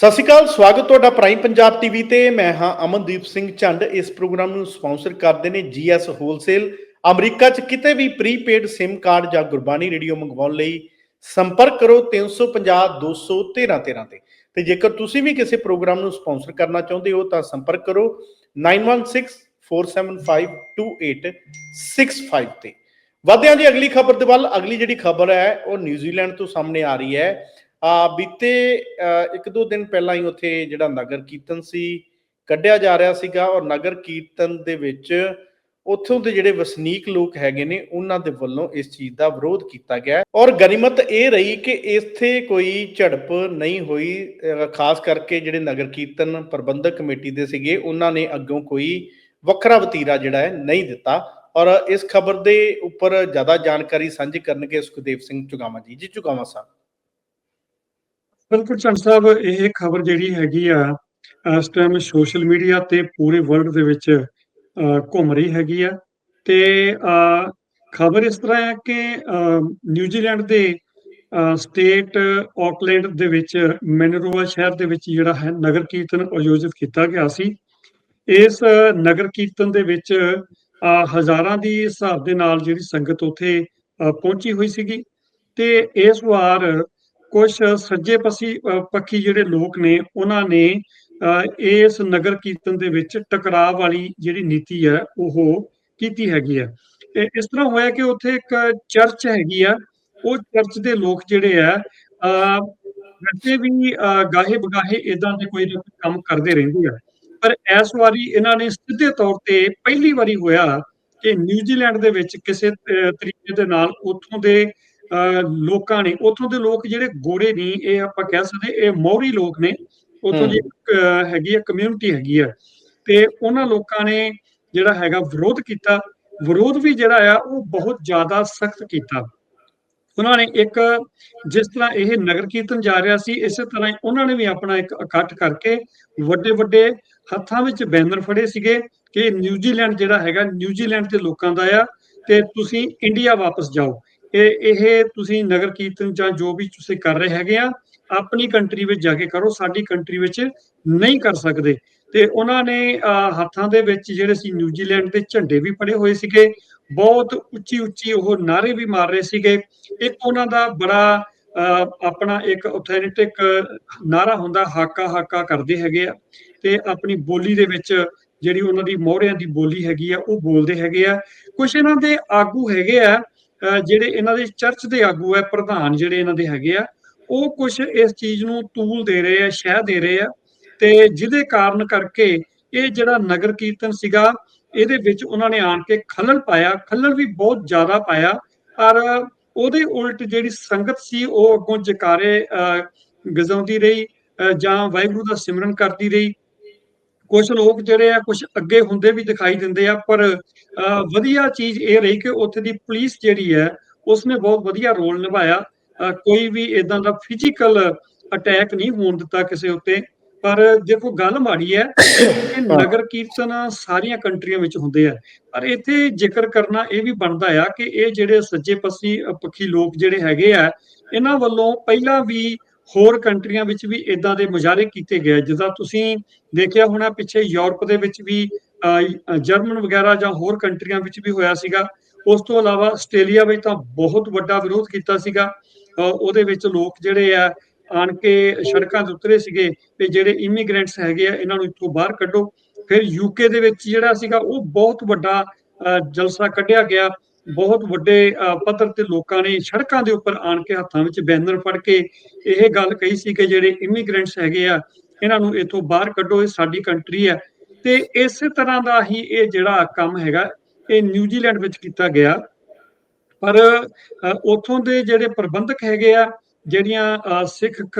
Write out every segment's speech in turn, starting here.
ਸਤਿ ਸ਼੍ਰੀ ਅਕਾਲ, ਸਵਾਗਤ ਤੁਹਾਡਾ ਪ੍ਰਾਈਮ ਪੰਜਾਬ ਟੀਵੀ ਤੇ। ਮੈਂ ਹਾਂ ਅਮਨਦੀਪ ਸਿੰਘ ਝੰਡ। ਇਸ ਪ੍ਰੋਗਰਾਮ ਨੂੰ ਸਪਾਂਸਰ ਕਰਦੇ ਨੇ ਜੀਐਸ ਹੋਲਸੇਲ ਅਮਰੀਕਾ 'ਚ ਕਿਤੇ ਵੀ ਪ੍ਰੀਪੇਡ SIM ਕਾਰਡ ਜਾਂ ਗੁਰਬਾਣੀ ਰੇਡੀਓ ਮੰਗਵਾਉਣ ਲਈ ਸੰਪਰਕ ਕਰੋ 350 213 13 ਤੇ। ਤੇ ਜੇਕਰ ਤੁਸੀਂ ਵੀ ਕਿਸੇ ਪ੍ਰੋਗਰਾਮ ਨੂੰ ਸਪਾਂਸਰ ਕਰਨਾ ਚਾਹੁੰਦੇ ਹੋ ਤਾਂ ਸੰਪਰਕ ਕਰੋ 9164752865 ਤੇ। ਵਧਿਆਂ ਜੀ ਅਗਲੀ ਖਬਰ ਦੇ ਵੱਲ। ਅਗਲੀ ਜਿਹੜੀ ਖਬਰ ਹੈ, ਉਹ ਨਿਊਜ਼ੀਲੈਂਡ ਤੋਂ ਸਾਹਮਣੇ ਆ ਰਹੀ ਹੈ। ਆ ਬੀਤੇ ਅ, ਇੱਕ ਦੋ ਦਿਨ ਪਹਿਲਾਂ ਹੀ ਉੱਥੇ ਜਿਹੜਾ ਨਗਰ ਕੀਰਤਨ ਸੀ ਕੱਢਿਆ ਜਾ ਰਿਹਾ ਸੀਗਾ ਔਰ ਨਗਰ ਕੀਰਤਨ ਦੇ ਵਿੱਚ ਉੱਥੋਂ ਦੇ ਜਿਹੜੇ ਵਸਨੀਕ ਲੋਕ ਹੈਗੇ ਨੇ ਉਹਨਾਂ ਦੇ ਵੱਲੋਂ ਇਸ ਚੀਜ਼ ਦਾ ਵਿਰੋਧ ਕੀਤਾ ਗਿਆ ਔਰ ਗਨੀਮਤ ਇਹ ਰਹੀ ਕਿ ਇੱਥੇ ਕੋਈ ਝੜਪ ਨਹੀਂ ਹੋਈ ਖਾਸ ਕਰਕੇ ਜਿਹੜੇ ਨਗਰ ਕੀਰਤਨ ਪ੍ਰਬੰਧਕ ਕਮੇਟੀ ਦੇ ਸੀਗੇ ਉਹਨਾਂ ਨੇ ਅੱਗੋਂ ਕੋਈ ਵੱਖਰਾ ਵਤੀਰਾ ਜਿਹੜਾ ਹੈ ਨਹੀਂ ਦਿੱਤਾ। ਔਰ ਇਸ ਖਬਰ ਦੇ ਉੱਪਰ ਜ਼ਿਆਦਾ ਜਾਣਕਾਰੀ ਸਾਂਝੀ ਕਰਨਗੇ ਸੁਖਦੇਵ ਸਿੰਘ ਚੁਗਾਵਾ ਜੀ। ਜੀ ਚੁਗਾਵਾ ਸਾਹਿਬ। ਬਿਲਕੁਲ ਚੰਦ ਸਾਹਿਬ, ਇਹ ਖਬਰ ਜਿਹੜੀ ਹੈਗੀ ਆ, ਇਸ ਟਾਈਮ ਸੋਸ਼ਲ ਮੀਡੀਆ ਤੇ ਪੂਰੇ ਵਰਲਡ ਦੇ ਵਿੱਚ ਘੁੰਮ ਰਹੀ ਹੈਗੀ ਆ। ਤੇ ਖਬਰ ਇਸ ਤਰ੍ਹਾਂ ਹੈ ਕਿ ਨਿਊਜ਼ੀਲੈਂਡ ਦੇ ਸਟੇਟ ਆਕਲੈਂਡ ਦੇ ਵਿੱਚ ਮੈਨਰੋਵਾ ਸ਼ਹਿਰ ਦੇ ਵਿੱਚ ਜਿਹੜਾ ਹੈ ਨਗਰ ਕੀਰਤਨ ਆਯੋਜਿਤ ਕੀਤਾ ਗਿਆ ਸੀ। ਇਸ ਨਗਰ ਕੀਰਤਨ ਦੇ ਵਿੱਚ ਹਜ਼ਾਰਾਂ ਦੀ ਹਿਸਾਬ ਦੇ ਨਾਲ ਜਿਹੜੀ ਸੰਗਤ ਉੱਥੇ ਪਹੁੰਚੀ ਹੋਈ ਸੀਗੀ। ਤੇ ਇਸ ਵਾਰ ਕੁਝ ਸੱਜੇ ਪੱਸੀ ਪੱਖੀ ਜਿਹੜੇ ਲੋਕ ਨੇ ਉਹਨਾਂ ਨੇ ਇਸ ਨਗਰ ਕੀਰਤਨ ਦੇ ਵਿੱਚ ਟਕਰਾਅ ਵਾਲੀ ਜਿਹੜੀ ਨੀਤੀ ਹੈ ਉਹ ਕੀਤੀ ਹੈਗੀ ਆ ਇਸ ਤਰ੍ਹਾਂ ਹੋਇਆ ਕਿ ਉੱਥੇ ਇੱਕ ਚਰਚ ਹੈਗੀ ਆ ਉਹ ਚਰਚ ਦੇ ਲੋਕ ਜਿਹੜੇ ਆ ਅ, ਵੈਸੇ ਵੀ ਅ, ਗਾਹੇ ਬਗਾਹੇ ਇਦਾਂ ਦੇ ਕੋਈ ਨਾ ਕੰਮ ਕਰਦੇ ਰਹਿੰਦੇ ਆ। ਪਰ ਇਸ ਵਾਰੀ ਇਹਨਾਂ ਨੇ ਸਿੱਧੇ ਤੌਰ ਤੇ ਪਹਿਲੀ ਵਾਰੀ ਹੋਇਆ ਕਿ ਨਿਊਜ਼ੀਲੈਂਡ ਦੇ ਵਿੱਚ ਕਿਸੇ ਅ, ਤਰੀਕੇ ਦੇ ਨਾਲ ਉੱਥੋਂ ਦੇ ਲੋਕਾਂ ਨੇ ਉੱਥੋਂ ਦੇ ਲੋਕ ਜਿਹੜੇ ਗੋਰੇ ਨਹੀਂ ਇਹ ਆਪਾਂ ਕਹਿ ਸਕਦੇ ਇਹ ਮੌਰੀ ਲੋਕ ਨੇ ਉੱਥੋਂ ਦੀ ਹੈਗੀ ਆ ਕਮਿਊਨਿਟੀ ਹੈਗੀ ਆ। ਤੇ ਉਹਨਾਂ ਲੋਕਾਂ ਨੇ ਜਿਹੜਾ ਹੈਗਾ ਵਿਰੋਧ ਕੀਤਾ। ਵਿਰੋਧ ਵੀ ਜਿਹੜਾ ਆ ਉਹ ਬਹੁਤ ਜ਼ਿਆਦਾ ਸਖਤ ਕੀਤਾ। ਉਹਨਾਂ ਨੇ ਇੱਕ ਜਿਸ ਤਰ੍ਹਾਂ ਇਹ ਨਗਰ ਕੀਰਤਨ ਜਾ ਰਿਹਾ ਸੀ ਇਸੇ ਤਰ੍ਹਾਂ ਹੀ ਉਹਨਾਂ ਨੇ ਵੀ ਆਪਣਾ ਇੱਕ ਇਕੱਠ ਕਰਕੇ ਵੱਡੇ ਵੱਡੇ ਹੱਥਾਂ ਵਿੱਚ ਬੈਨਰ ਫੜੇ ਸੀਗੇ ਕਿ ਨਿਊਜ਼ੀਲੈਂਡ ਜਿਹੜਾ ਹੈਗਾ ਨਿਊਜ਼ੀਲੈਂਡ ਦੇ ਲੋਕਾਂ ਦਾ ਆ ਤੇ ਤੁਸੀਂ ਇੰਡੀਆ ਵਾਪਸ ਜਾਓ। ਇਹ ਇਹ ਤੁਸੀਂ ਨਗਰ ਕੀਰਤਨ ਜਾਂ ਜੋ ਵੀ ਤੁਸੀਂ ਕਰ ਰਹੇ ਹੈਗੇ ਆ ਆਪਣੀ ਕੰਟਰੀ ਵਿੱਚ ਜਾ ਕੇ ਕਰੋ ਸਾਡੀ ਕੰਟਰੀ ਵਿੱਚ ਨਹੀਂ ਕਰ ਸਕਦੇ। ਤੇ ਉਹਨਾਂ ਨੇ ਹੱਥਾਂ ਦੇ ਵਿੱਚ ਜਿਹੜੇ ਸੀ ਨਿਊਜ਼ੀਲੈਂਡ ਦੇ ਝੰਡੇ ਵੀ ਫੜੇ ਹੋਏ ਸੀਗੇ ਬਹੁਤ ਉੱਚੀ ਉੱਚੀ ਉਹ ਨਾਰੇ ਵੀ ਮਾਰ ਰਹੇ ਸੀਗੇ। ਇੱਕ ਉਹਨਾਂ ਦਾ ਬੜਾ ਅਹ, ਆਪਣਾ ਇੱਕ ਆਥੈਂਟਿਕ ਨਾਰਾ ਹੁੰਦਾ ਹਾਕਾ ਹਾਕਾ ਕਰਦੇ ਹੈਗੇ ਆ। ਤੇ ਆਪਣੀ ਬੋਲੀ ਦੇ ਵਿੱਚ ਜਿਹੜੀ ਉਹਨਾਂ ਦੀ ਮੋਹਰਿਆਂ ਦੀ ਬੋਲੀ ਹੈਗੀ ਆ ਉਹ ਬੋਲਦੇ ਹੈਗੇ ਆ। ਕੁਝ ਇਹਨਾਂ ਦੇ ਆਗੂ ਹੈਗੇ ਆ ਜਿਹੜੇ ਇਹਨਾਂ ਦੇ ਚਰਚ ਦੇ ਆਗੂ ਹੈ ਪ੍ਰਧਾਨ ਜਿਹੜੇ ਇਹਨਾਂ ਦੇ ਹੈਗੇ ਆ ਉਹ ਕੁਝ ਇਸ ਚੀਜ਼ ਨੂੰ ਤੂਲ ਦੇ ਰਹੇ ਆ ਸ਼ਹਿ ਦੇ ਰਹੇ ਆ ਤੇ ਜਿਹਦੇ ਕਾਰਨ ਕਰਕੇ ਇਹ ਜਿਹੜਾ ਨਗਰ ਕੀਰਤਨ ਸੀਗਾ ਇਹਦੇ ਵਿੱਚ ਉਹਨਾਂ ਨੇ ਆਣ ਕੇ ਖੱਲਲ ਪਾਇਆ ਖੱਲਲ ਵੀ ਬਹੁਤ ਜ਼ਿਆਦਾ ਪਾਇਆ ਔਰ ਉਹਦੇ ਉਲਟ ਜਿਹੜੀ ਸੰਗਤ ਸੀ ਉਹ ਅੱਗੋਂ ਜਕਾਰੇ ਅਹ, ਗਜ਼ਾਉਂਦੀ ਰਹੀ ਅਹ, ਜਾਂ ਵਾਹਿਗੁਰੂ ਦਾ ਸਿਮਰਨ ਕਰਦੀ ਰਹੀ ਕੁਝ ਲੋਕ ਜਿਹੜੇ ਆ ਕੁਝ ਅੱਗੇ ਹੁੰਦੇ ਵੀ ਦਿਖਾਈ ਦਿੰਦੇ ਆ ਪਰ ਵਧੀਆ ਚੀਜ਼ ਇਹ ਰਹੀ ਕਿ ਉੱਥੇ ਦੀ ਪੁਲਿਸ ਜਿਹੜੀ ਹੈ ਉਸਨੇ ਬਹੁਤ ਵਧੀਆ ਰੋਲ ਨਿਭਾਇਆ। ਕੋਈ ਵੀ ਇਦਾਂ ਦਾ ਫਿਜ਼ੀਕਲ ਅਟੈਕ ਨਹੀਂ ਹੋਣ ਦਿੱਤਾ ਕਿਸੇ ਉੱਤੇ। ਪਰ ਦੇਖੋ ਗੱਲ ਮਾੜੀ ਹੈ ਕਿ ਨਗਰ ਕੀਰਤਨ ਸਾਰੀਆਂ ਕੰਟਰੀਆਂ ਵਿੱਚ ਹੁੰਦੇ ਆ। ਪਰ ਇੱਥੇ ਜ਼ਿਕਰ ਕਰਨਾ ਇਹ ਵੀ ਬਣਦਾ ਆ ਕਿ ਇਹ ਜਿਹੜੇ ਸੱਜੇ ਪੱਸੀ ਪੱਖੀ ਲੋਕ ਜਿਹੜੇ ਹੈਗੇ ਆ ਇਹਨਾਂ ਵੱਲੋਂ ਪਹਿਲਾਂ ਵੀ ਹੋਰ ਕੰਟਰੀਆਂ ਵਿੱਚ ਵੀ ਇਦਾਂ ਦੇ ਮੁਜ਼ਾਹਰੇ ਕੀਤੇ ਗਏ ਜਿੱਦਾਂ ਤੁਸੀਂ ਦੇਖਿਆ ਹੋਣਾ, ਪਿੱਛੇ ਯੂਰਪ ਦੇ ਵਿੱਚ ਵੀ, ਅਹ ਜਰਮਨ ਵਗੈਰਾ ਜਾਂ ਹੋਰ ਕੰਟਰੀਆਂ ਵਿੱਚ ਵੀ ਹੋਇਆ ਸੀਗਾ। ਉਸ ਤੋਂ ਇਲਾਵਾ ਆਸਟ੍ਰੇਲੀਆ ਵਿੱਚ ਤਾਂ ਬਹੁਤ ਵੱਡਾ ਵਿਰੋਧ ਕੀਤਾ ਸੀਗਾ। ਅਹ, ਉਹਦੇ ਵਿੱਚ ਲੋਕ ਜਿਹੜੇ ਆ, ਆਣ ਕੇ ਸੜਕਾਂ ਤੇ ਉਤਰੇ ਸੀਗੇ ਤੇ ਜਿਹੜੇ ਇਮੀਗ੍ਰੈਂਟਸ ਹੈਗੇ ਆ, ਇਹਨਾਂ ਨੂੰ ਇੱਥੋਂ ਬਾਹਰ ਕੱਢੋ। ਫਿਰ ਯੂਕੇ ਦੇ ਵਿੱਚ ਜਿਹੜਾ ਸੀਗਾ, ਉਹ ਬਹੁਤ ਵੱਡਾ, ਅਹ, ਜਲਸਾ ਕੱਢਿਆ ਗਿਆ। ਬਹੁਤ ਵੱਡੇ ਪੱਧਰ ਤੇ ਲੋਕਾਂ ਨੇ ਸੜਕਾਂ ਦੇ ਉੱਪਰ ਆਣ ਕੇ ਹੱਥਾਂ ਵਿੱਚ ਬੈਨਰ ਫੜ ਕੇ ਇਹ ਗੱਲ ਕਹੀ ਸੀ ਕਿ ਜਿਹੜੇ ਇਮੀਗ੍ਰੈਂਟਸ ਹੈਗੇ ਆ ਇਹਨਾਂ ਨੂੰ ਇੱਥੋਂ ਬਾਹਰ ਕੱਢੋ ਇਹ ਸਾਡੀ ਕੰਟਰੀ ਹੈ ਤੇ ਇਸੇ ਤਰ੍ਹਾਂ ਦਾ ਹੀ ਇਹ ਜਿਹੜਾ ਕੰਮ ਹੈਗਾ ਇਹ ਨਿਊਜ਼ੀਲੈਂਡ ਵਿੱਚ ਕੀਤਾ ਗਿਆ। ਪਰ ਅ, ਉੱਥੋਂ ਦੇ ਜਿਹੜੇ ਪ੍ਰਬੰਧਕ ਹੈਗੇ ਆ ਜਿਹੜੀਆਂ ਸਿੱਖ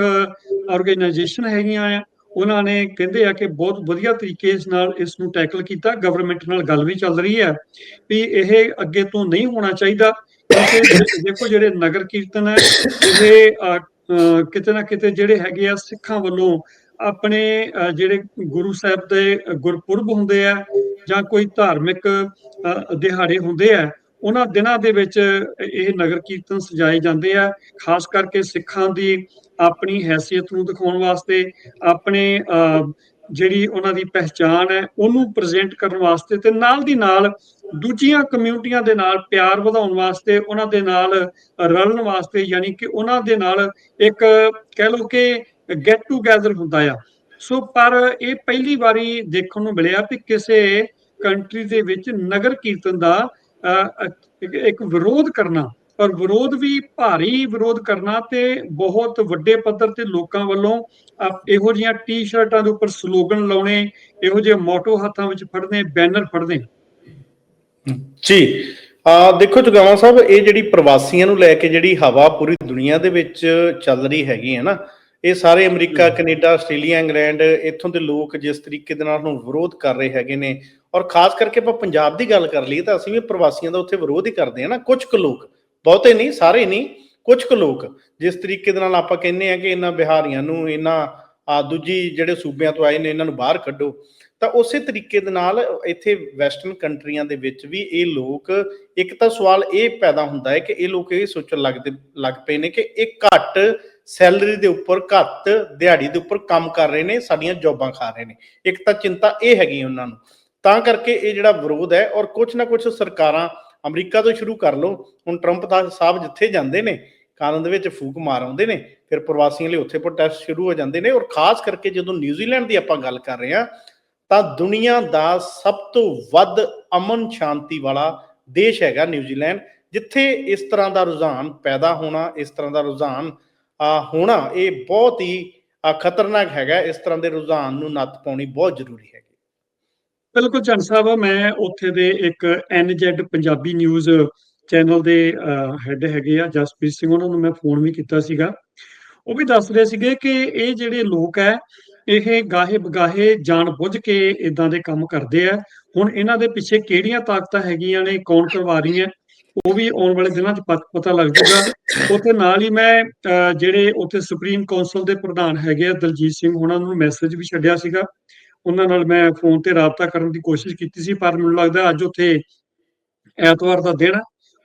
ਆਰਗੇਨਾਈਜੇਸ਼ਨ ਹੈਗੀਆਂ ਆ ਉਹਨਾਂ ਨੇ ਕਹਿੰਦੇ ਆ ਕਿ ਬਹੁਤ ਵਧੀਆ ਤਰੀਕੇ ਨਾਲ ਇਸ ਨੂੰ ਟੈਕਲ ਕੀਤਾ ਗਵਰਨਮੈਂਟ ਨਾਲ ਗੱਲ ਵੀ ਚੱਲ ਰਹੀ ਹੈ ਵੀ ਇਹ ਅੱਗੇ ਤੋਂ ਨਹੀਂ ਹੋਣਾ ਚਾਹੀਦਾ ਕਿਉਂਕਿ ਦੇਖੋ ਜਿਹੜੇ ਨਗਰ ਕੀਰਤਨ ਹੈ ਇਹ ਕਿਤੇ ਨਾ ਕਿਤੇ ਜਿਹੜੇ ਹੈਗੇ ਆ ਸਿੱਖਾਂ ਵੱਲੋਂ ਆਪਣੇ ਜਿਹੜੇ ਗੁਰੂ ਸਾਹਿਬ ਦੇ ਗੁਰਪੁਰਬ ਹੁੰਦੇ ਆ ਜਾਂ ਕੋਈ ਧਾਰਮਿਕ ਅ, ਦਿਹਾੜੇ ਹੁੰਦੇ ਆ ਉਹਨਾਂ ਦਿਨਾਂ ਦੇ ਵਿੱਚ ਇਹ ਨਗਰ ਕੀਰਤਨ ਸਜਾਏ ਜਾਂਦੇ ਆ, ਖਾਸ ਕਰਕੇ ਸਿੱਖਾਂ ਦੀ ਆਪਣੀ ਹੈਸੀਅਤ ਨੂੰ ਦਿਖਾਉਣ ਵਾਸਤੇ, ਆਪਣੇ ਜਿਹੜੀ ਉਹਨਾਂ ਦੀ ਪਹਿਚਾਣ ਹੈ, ਉਹਨੂੰ ਪ੍ਰੈਜ਼ੈਂਟ ਕਰਨ ਵਾਸਤੇ ਤੇ ਨਾਲ ਦੀ ਨਾਲ ਦੂਜੀਆਂ ਕਮਿਊਨਿਟੀਆਂ ਦੇ ਨਾਲ ਪਿਆਰ ਵਧਾਉਣ ਵਾਸਤੇ, ਉਹਨਾਂ ਦੇ ਨਾਲ ਰਲਣ ਵਾਸਤੇ, ਯਾਨੀ ਕਿ ਉਹਨਾਂ ਦੇ ਨਾਲ ਇੱਕ ਕਹਿ ਲਓ ਕਿ ਗੈਟ ਟੂਗੇਦਰ ਹੁੰਦਾ ਆ। ਸੋ ਪਰ ਇਹ ਪਹਿਲੀ ਵਾਰੀ ਦੇਖਣ ਨੂੰ ਮਿਲਿਆ ਕਿ ਕਿਸੇ ਕੰਟਰੀ ਦੇ ਵਿੱਚ ਨਗਰ ਕੀਰਤਨ ਦਾ ਇੱਕ- ਵਿਰੋਧ ਕਰਨਾ ਔਰ ਵਿਰੋਧ ਵੀ ਭਾਰੀ ਵਿਰੋਧ ਕਰਨਾ ਤੇ ਬਹੁਤ ਵੱਡੇ ਪੱਧਰ ਤੇ ਲੋਕਾਂ ਵੱਲੋਂ ਇਹੋ ਜਿਹੀਆਂ ਟੀ-ਸ਼ਰਟਾਂ ਦੇ ਉੱਪਰ ਸਲੋਗਨ ਲਾਉਣੇ ਇਹੋ ਜਿਹੇ ਮੋਟੋ ਹੱਥਾਂ ਵਿੱਚ ਫੜਨੇ ਬੈਨਰ ਫੜਨੇ। ਜੀ ਆ ਦੇਖੋ ਜਗਾਵਾਂ ਸਾਹਿਬ ਇਹ ਜਿਹੜੀ ਪ੍ਰਵਾਸੀਆਂ ਨੂੰ ਲੈ ਕੇ ਜਿਹੜੀ ਹਵਾ ਪੂਰੀ ਦੁਨੀਆ ਦੇ ਵਿੱਚ ਚੱਲ ਰਹੀ ਹੈਗੀ ਹੈ ਨਾ ਇਹ ਸਾਰੇ ਅਮਰੀਕਾ ਕੈਨੇਡਾ ਆਸਟ੍ਰੇਲੀਆ ਇੰਗਲੈਂਡ ਇੱਥੋਂ ਦੇ ਲੋਕ ਜਿਸ ਤਰੀਕੇ ਦੇ ਨਾਲ ਹੁਣ ਵਿਰੋਧ ਕਰ ਰਹੇ ਹੈਗੇ ਨੇ ਔਰ ਖਾਸ ਕਰਕੇ ਆਪਾਂ ਪੰਜਾਬ ਦੀ ਗੱਲ ਕਰ ਲਈਏ ਤਾਂ ਅਸੀਂ ਵੀ ਪ੍ਰਵਾਸੀਆਂ ਦਾ ਉੱਥੇ ਵਿਰੋਧ ਹੀ ਕਰਦੇ ਹਾਂ ਨਾ, ਕੁਝ ਕੁ ਲੋਕ, ਬਹੁਤੇ ਨਹੀਂ, ਸਾਰੇ ਨਹੀਂ, ਕੁਝ ਕੁ ਲੋਕ, ਜਿਸ ਤਰੀਕੇ ਦੇ ਨਾਲ ਆਪਾਂ ਕਹਿੰਦੇ ਆ ਕਿ ਇਹਨਾਂ ਬਿਹਾਰੀਆਂ ਨੂੰ, ਇਹਨਾਂ, ਆ ਦੂਜੀ ਜਿਹੜੇ ਸੂਬਿਆਂ ਤੋਂ ਆਏ ਨੇ, ਇਹਨਾਂ ਨੂੰ ਬਾਹਰ ਕੱਢੋ, ਤਾਂ ਉਸੇ ਤਰੀਕੇ ਦੇ ਨਾਲ ਇੱਥੇ ਵੈਸਟਰਨ ਕੰਟਰੀਆਂ ਦੇ ਵਿੱਚ ਵੀ ਇਹ ਲੋਕ, ਇੱਕ ਤਾਂ ਸਵਾਲ ਇਹ ਪੈਦਾ ਹੁੰਦਾ ਹੈ ਕਿ ਇਹ ਲੋਕ ਇਹ ਸੋਚਣ ਲੱਗਦੇ ਲੱਗ ਪਏ ਨੇ ਕਿ ਇਹ ਘੱਟ ਸੈਲਰੀ ਦੇ ਉੱਪਰ, ਘੱਟ ਦਿਹਾੜੀ ਦੇ ਉੱਪਰ ਕੰਮ ਕਰ ਰਹੇ ਨੇ, ਸਾਡੀਆਂ ਜੌਬਾਂ ਖਾ ਰਹੇ ਨੇ, ਇੱਕ ਤਾਂ ਚਿੰਤਾ ਇਹ ਹੈਗੀ ਉਹਨਾਂ ਨੂੰ ਤਾਂ ਕਰਕੇ ਇਹ ਜਿਹੜਾ ਵਿਰੋਧ ਹੈ ਔਰ ਕੁਝ ਨਾ ਕੁਝ ਸਰਕਾਰਾਂ ਅਮਰੀਕਾ ਤੋਂ ਸ਼ੁਰੂ ਕਰ ਲਓ, ਹੁਣ ਟਰੰਪ ਦਾ ਸਾਹਿਬ ਜਿੱਥੇ ਜਾਂਦੇ ਨੇ ਕਾਨੂੰਨ ਦੇ ਵਿੱਚ ਫੂਕ ਮਾਰ ਆਉਂਦੇ ਨੇ, ਫਿਰ ਪ੍ਰਵਾਸੀਆਂ ਲਈ ਉੱਥੇ ਪ੍ਰੋਟੈਸਟ ਸ਼ੁਰੂ ਹੋ ਜਾਂਦੇ ਨੇ ਔਰ ਖਾਸ ਕਰਕੇ ਜਦੋਂ ਨਿਊਜ਼ੀਲੈਂਡ ਦੀ ਆਪਾਂ ਗੱਲ ਕਰ ਰਹੇ ਹਾਂ, ਤਾਂ ਦੁਨੀਆ ਦਾ ਸਭ ਤੋਂ ਵੱਧ ਅਮਨ ਸ਼ਾਂਤੀ ਵਾਲਾ ਦੇਸ਼ ਹੈਗਾ ਨਿਊਜ਼ੀਲੈਂਡ, ਜਿੱਥੇ ਇਸ ਤਰ੍ਹਾਂ ਦਾ ਰੁਝਾਨ ਪੈਦਾ ਹੋਣਾ, ਇਸ ਤਰ੍ਹਾਂ ਦਾ ਰੁਝਾਨ ਹੋਣਾ ਇਹ ਬਹੁਤ ਹੀ ਖਤਰਨਾਕ ਹੈਗਾ, ਇਸ ਤਰ੍ਹਾਂ ਦੇ ਰੁਝਾਨ ਨੂੰ ਨੱਥ ਪਾਉਣੀ ਬਹੁਤ ਜ਼ਰੂਰੀ ਹੈਗੀ। ਬਿਲਕੁਲ ਚੰਦ ਸਾਹਿਬ, ਮੈਂ ਉੱਥੇ ਦੇ ਇੱਕ ਐਨਜੈਡ ਪੰਜਾਬੀ ਨਿਊਜ਼ ਚੈਨਲ ਦੇ ਹੈੱਡ ਹੈਗੇ ਆ, ਜਸਪ੍ਰੀਤ ਸਿੰਘ, ਉਹਨਾਂ ਨੂੰ ਮੈਂ ਫੋਨ ਵੀ ਕੀਤਾ ਸੀਗਾ। ਉਹ ਵੀ ਦੱਸ ਰਹੇ ਸੀਗੇ ਕਿ ਇਹ ਜਿਹੜੇ ਲੋਕ ਹੈ, ਇਹ ਗਾਹੇ ਬਗਾਹੇ ਜਾਣ ਬੁੱਝ ਕੇ ਇਦਾਂ ਦੇ ਕੰਮ ਕਰਦੇ ਆ। ਹੁਣ ਇਹਨਾਂ ਦੇ ਪਿੱਛੇ ਕਿਹੜੀਆਂ ਤਾਕਤਾਂ ਹੈਗੀਆਂ ਨੇ, ਕੌਣ ਕਰਵਾ ਰਹੀਆਂ ਉਹ ਵੀ ਆਉਣ ਵਾਲੇ ਦਿਨਾਂ 'ਚ ਪਤਾ ਲੱਗ ਜਾਊਗਾ। ਉੱਥੇ ਨਾਲ ਹੀ ਮੈਂ ਜਿਹੜੇ ਉੱਥੇ ਸੁਪਰੀਮ ਕੌਂਸਲ ਦੇ ਪ੍ਰਧਾਨ ਹੈਗੇ ਆ, ਦਲਜੀਤ ਸਿੰਘ, ਉਹਨਾਂ ਨੂੰ ਮੈਸੇਜ ਵੀ ਛੱਡਿਆ ਸੀਗਾ। ਉਹਨਾਂ ਨਾਲ ਮੈਂ ਫੋਨ ਤੇ ਰਾਬਤਾ ਕਰਨ ਦੀ ਕੋਸ਼ਿਸ਼ ਕੀਤੀ ਸੀ ਪਰ ਮੈਨੂੰ ਲੱਗਦਾ ਅੱਜ ਉੱਥੇ ਐਤਵਾਰ ਦਾ ਦਿਨ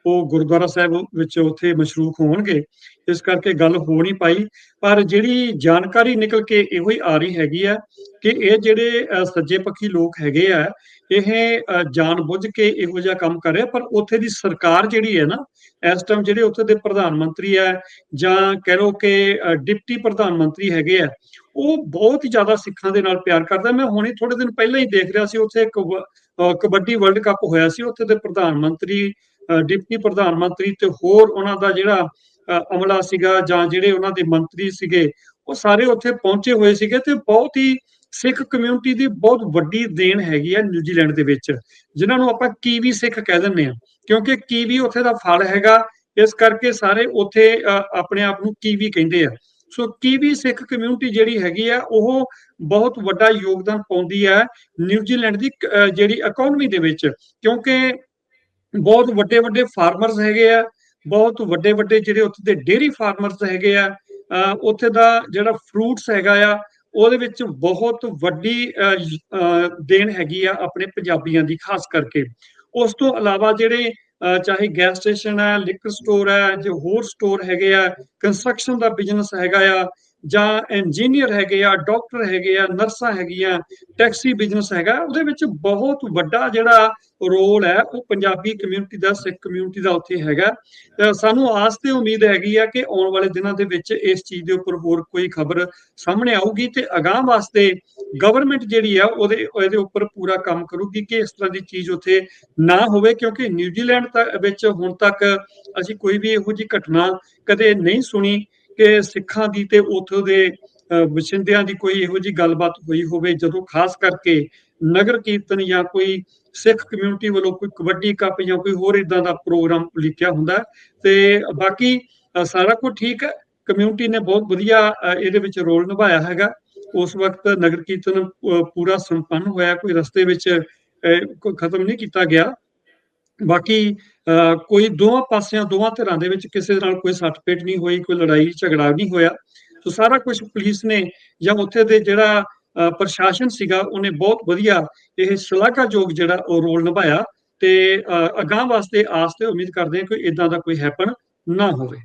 ਉਹ ਗੁਰਦੁਆਰਾ ਸਾਹਿਬ ਵਿੱਚ ਉੱਥੇ ਮਸ਼ਰੂਕ ਹੋਣਗੇ। ਇਸ ਕਰਕੇ ਗੱਲ ਹੋ ਨਹੀਂ ਪਾਈ ਪਰ ਜਿਹੜੀ ਜਾਣਕਾਰੀ ਨਿਕਲ ਕੇ ਇਹੋ ਹੀ ਆ ਰਹੀ ਹੈਗੀ ਆ ਕਿ ਇਹ ਜਿਹੜੇ ਸੱਜੇ ਪੱਖੀ ਲੋਕ ਹੈਗੇ ਆ ਇਹ ਅਹ, ਜਾਣਬੁੱਝ ਕੇ ਇਹੋ ਜਿਹਾ ਕੰਮ ਕਰ ਰਿਹਾ ਪਰ ਉੱਥੇ ਦੀ ਸਰਕਾਰ ਜਿਹੜੀ ਹੈ ਨਾ ਇਸ ਟਾਈਮ ਜਿਹੜੇ ਉੱਥੇ ਦੇ ਪ੍ਰਧਾਨ ਮੰਤਰੀ ਹੈ ਜਾਂ ਕਹਿ ਲਓ ਕਿ ਡਿਪਟੀ ਪ੍ਰਧਾਨ ਮੰਤਰੀ ਹੈਗੇ ਆ ਉਹ ਬਹੁਤ ਹੀ ਜ਼ਿਆਦਾ ਸਿੱਖਾਂ ਦੇ ਨਾਲ ਪਿਆਰ ਕਰਦਾ। ਮੈਂ ਹੁਣੇ ਥੋੜੇ ਦਿਨ ਪਹਿਲਾਂ ਹੀ ਦੇਖ ਰਿਹਾ ਸੀ ਉੱਥੇ ਇੱਕ ਅਹ, ਕਬੱਡੀ ਵਰਲਡ ਕੱਪ ਹੋਇਆ ਸੀ। ਉੱਥੇ ਦੇ ਪ੍ਰਧਾਨ ਮੰਤਰੀ ਡਿਪਟੀ ਪ੍ਰਧਾਨ ਮੰਤਰੀ ਤੇ ਹੋਰ ਉਹਨਾਂ ਦਾ ਜਿਹੜਾ ਅਮਲਾ ਸੀਗਾ ਜਾਂ ਜਿਹੜੇ ਉਹਨਾਂ ਦੇ ਮੰਤਰੀ ਸੀਗੇ ਉਹ ਸਾਰੇ ਉੱਥੇ ਪਹੁੰਚੇ ਹੋਏ ਸੀਗੇ ਤੇ ਬਹੁਤ ਹੀ ਸਿੱਖ ਕਮਿਊਨਿਟੀ ਦੀ ਬਹੁਤ ਵੱਡੀ ਦੇਣ ਹੈਗੀ ਆ ਨਿਊਜ਼ੀਲੈਂਡ ਦੇ ਵਿੱਚ ਜਿਨ੍ਹਾਂ ਨੂੰ ਆਪਾਂ ਕੀਵੀ ਸਿੱਖ ਕਹਿ ਦਿੰਦੇ ਆ ਕਿਉਂਕਿ ਕੀਵੀ ਉੱਥੇ ਦਾ ਫਲ ਹੈਗਾ ਇਸ ਕਰਕੇ ਸਾਰੇ ਉੱਥੇ ਅਹ, ਆਪਣੇ ਆਪ ਨੂੰ ਕੀਵੀ ਕਹਿੰਦੇ ਆ। ਸੋ ਕੀਵੀ ਸਿੱਖ ਕਮਿਊਨਿਟੀ ਜਿਹੜੀ ਹੈਗੀ ਆ, ਉਹ ਬਹੁਤ ਵੱਡਾ ਯੋਗਦਾਨ ਪਾਉਂਦੀ ਹੈ ਨਿਊਜ਼ੀਲੈਂਡ ਦੀ ਜਿਹੜੀ ਇਕਨੋਮੀ ਦੇ ਵਿੱਚ। ਕਿਉਂਕਿ ਬਹੁਤ ਵੱਡੇ ਵੱਡੇ ਫਾਰਮਰਸ ਹੈਗੇ ਆ, ਬਹੁਤ ਵੱਡੇ ਵੱਡੇ ਜਿਹੜੇ ਉੱਥੇ ਦੇ ਡੇਅਰੀ ਫਾਰਮਰਸ ਹੈਗੇ ਆ ਉੱਥੇ ਦਾ ਜਿਹੜਾ ਫਰੂਟਸ ਹੈਗਾ ਆ, ਉਹਦੇ ਵਿੱਚ ਬਹੁਤ ਵੱਡੀ ਦੇਣ ਹੈਗੀ ਆ ਆਪਣੇ ਪੰਜਾਬੀਆਂ ਦੀ, ਖਾਸ ਕਰਕੇ। ਉਸ ਤੋਂ ਇਲਾਵਾ ਜਿਹੜੇ ਚਾਹੇ ਗੈਸ ਸਟੇਸ਼ਨ ਹੈ ਲਿਕਰ ਸਟੋਰ ਹੈ, ਜੇ ਹੋਰ ਸਟੋਰ ਹੈਗੇ ਆ ਕੰਸਟਰਕਸ਼ਨ ਦਾ ਬਿਜ਼ਨਸ ਹੈਗਾ ਆ ਜਾਂ ਇੰਜੀਨੀਅਰ ਹੈਗੇ ਆ ਡਾਕਟਰ ਹੈਗੇ ਆ, ਨਰਸਾਂ ਹੈਗੀਆਂ ਟੈਕਸੀ ਬਿਜ਼ਨਸ ਹੈਗਾ, ਉਹਦੇ ਵਿੱਚ ਬਹੁਤ ਵੱਡਾ ਜਿਹੜਾ ਰੋਲ ਹੈ, ਉਹ ਪੰਜਾਬੀ ਕਮਿਊਨਿਟੀ ਦਾ, ਸਿੱਖ ਕਮਿਊਨਿਟੀ ਦਾ ਉੱਥੇ ਹੈਗਾ। ਸਾਨੂੰ ਆਸ ਤੇ ਉਮੀਦ ਹੈਗੀ ਆ ਕਿ ਆਉਣ ਵਾਲੇ ਦਿਨਾਂ ਦੇ ਵਿੱਚ ਇਸ ਚੀਜ਼ ਦੇ ਉੱਪਰ ਹੋਰ ਕੋਈ ਖਬਰ ਸਾਹਮਣੇ ਆਊਗੀ ਤੇ ਅਗਾਹ ਵਾਸਤੇ ਗਵਰਨਮੈਂਟ ਜਿਹੜੀ ਆ, ਉਹਦੇ ਇਹਦੇ ਉੱਪਰ ਪੂਰਾ ਕੰਮ ਕਰੂਗੀ ਕਿ ਇਸ ਤਰ੍ਹਾਂ ਦੀ ਚੀਜ਼ ਉੱਥੇ ਨਾ ਹੋਵੇ, ਕਿਉਂਕਿ ਨਿਊਜ਼ੀਲੈਂਡ ਤੱਕ ਵਿੱਚ ਹੁਣ ਤੱਕ ਅਸੀਂ ਕੋਈ ਵੀ ਇਹੋ ਜਿਹੀ ਘਟਨਾ ਕਦੇ ਨਹੀਂ ਸੁਣੀ। ਕਿ ਸਿੱਖਾਂ ਦੀ ਤੇ ਉੱਥੋਂ ਦੇ ਵਸਿੰਦਿਆਂ ਦੀ ਕੋਈ ਇਹੋ ਜਿਹੀ ਗੱਲਬਾਤ ਹੋਈ ਹੋਵੇ, ਜਦੋਂ ਖਾਸ ਕਰਕੇ ਨਗਰ ਕੀਰਤਨ ਜਾਂ ਕੋਈ ਸਿੱਖ ਕਮਿਊਨਿਟੀ ਵੱਲੋਂ ਕੋਈ ਕਬੱਡੀ ਕੱਪ ਜਾਂ ਕੋਈ ਹੋਰ ਇਦਾਂ ਦਾ ਪ੍ਰੋਗਰਾਮ ਲਿਖਿਆ ਹੁੰਦਾ ਤੇ ਬਾਕੀ ਸਾਰਾ ਕੁਝ ਠੀਕ ਹੈ ਕਮਿਊਨਿਟੀ ਨੇ ਬਹੁਤ ਵਧੀਆ ਇਹਦੇ ਵਿੱਚ ਰੋਲ ਨਿਭਾਇਆ ਹੈਗਾ। ਉਸ ਵਕਤ ਨਗਰ ਕੀਰਤਨ ਪੂਰਾ ਸੰਪੰਨ ਹੋਇਆ, ਕੋਈ ਰਸਤੇ ਵਿੱਚ ਖਤਮ ਨਹੀਂ ਕੀਤਾ ਗਿਆ। ਬਾਕੀ ਅ, ਕੋਈ ਦੋਵਾਂ ਪਾਸਿਆਂ ਦੋਵਾਂ ਧਿਰਾਂ ਦੇ ਵਿੱਚ ਕਿਸੇ ਨਾਲ ਕੋਈ ਸੱਟ-ਪੇਟ ਨਹੀਂ ਹੋਈ ਕੋਈ ਲੜਾਈ ਝਗੜਾ ਨਹੀਂ ਹੋਇਆ। ਸੋ ਸਾਰਾ ਕੁਝ ਪੁਲਿਸ ਨੇ ਜਾਂ ਉੱਥੇ ਦੇ ਜਿਹੜਾ ਪ੍ਰਸ਼ਾਸਨ ਸੀਗਾ ਉਹਨੇ ਬਹੁਤ ਵਧੀਆ ਇਹ ਸ਼ਲਾਘਾਯੋਗ ਜਿਹੜਾ ਉਹ ਰੋਲ ਨਿਭਾਇਆ ਤੇ ਅ, ਅਗਾਂਹ ਵਾਸਤੇ ਆਸ ਤੇ ਉਮੀਦ ਕਰਦੇ ਹਾਂ ਕਿ ਇਦਾਂ ਦਾ ਕੋਈ ਹੈਪਨ ਨਾ ਹੋਵੇ।